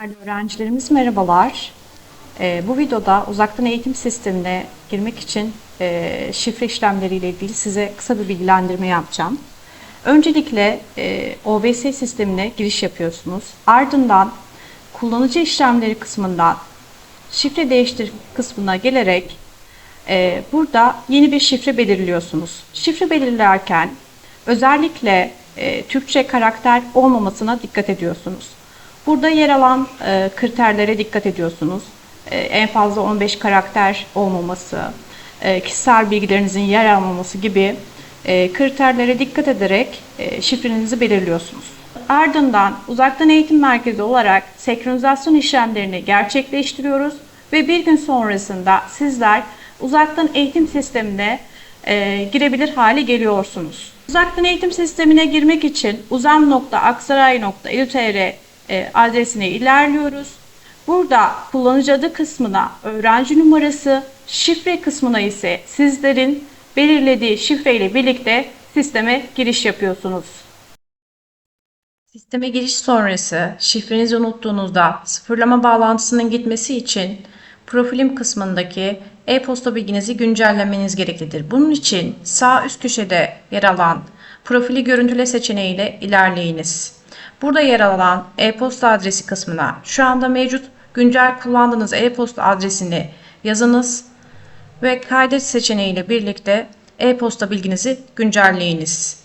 Değerli öğrencilerimiz merhabalar. Ee, bu videoda uzaktan eğitim sistemine girmek için e, şifre işlemleriyle ilgili size kısa bir bilgilendirme yapacağım. Öncelikle e, OBS sistemine giriş yapıyorsunuz. Ardından kullanıcı işlemleri kısmından şifre değiştir kısmına gelerek e, burada yeni bir şifre belirliyorsunuz. Şifre belirlerken özellikle e, Türkçe karakter olmamasına dikkat ediyorsunuz. Burada yer alan e, kriterlere dikkat ediyorsunuz. E, en fazla 15 karakter olmaması, e, kişisel bilgilerinizin yer almaması gibi e, kriterlere dikkat ederek e, şifrenizi belirliyorsunuz. Ardından uzaktan eğitim merkezi olarak senkronizasyon işlemlerini gerçekleştiriyoruz ve bir gün sonrasında sizler uzaktan eğitim sistemine e, girebilir hale geliyorsunuz. Uzaktan eğitim sistemine girmek için uzam.aksaray.edu.tr e, adresine ilerliyoruz. Burada kullanıcı adı kısmına öğrenci numarası, şifre kısmına ise sizlerin belirlediği şifre ile birlikte sisteme giriş yapıyorsunuz. Sisteme giriş sonrası şifrenizi unuttuğunuzda sıfırlama bağlantısının gitmesi için profilim kısmındaki e-posta bilginizi güncellemeniz gereklidir. Bunun için sağ üst köşede yer alan profili görüntüle seçeneğiyle ilerleyiniz. Burada yer alan e-posta adresi kısmına şu anda mevcut güncel kullandığınız e-posta adresini yazınız ve kaydet seçeneğiyle birlikte e-posta bilginizi güncelleyiniz.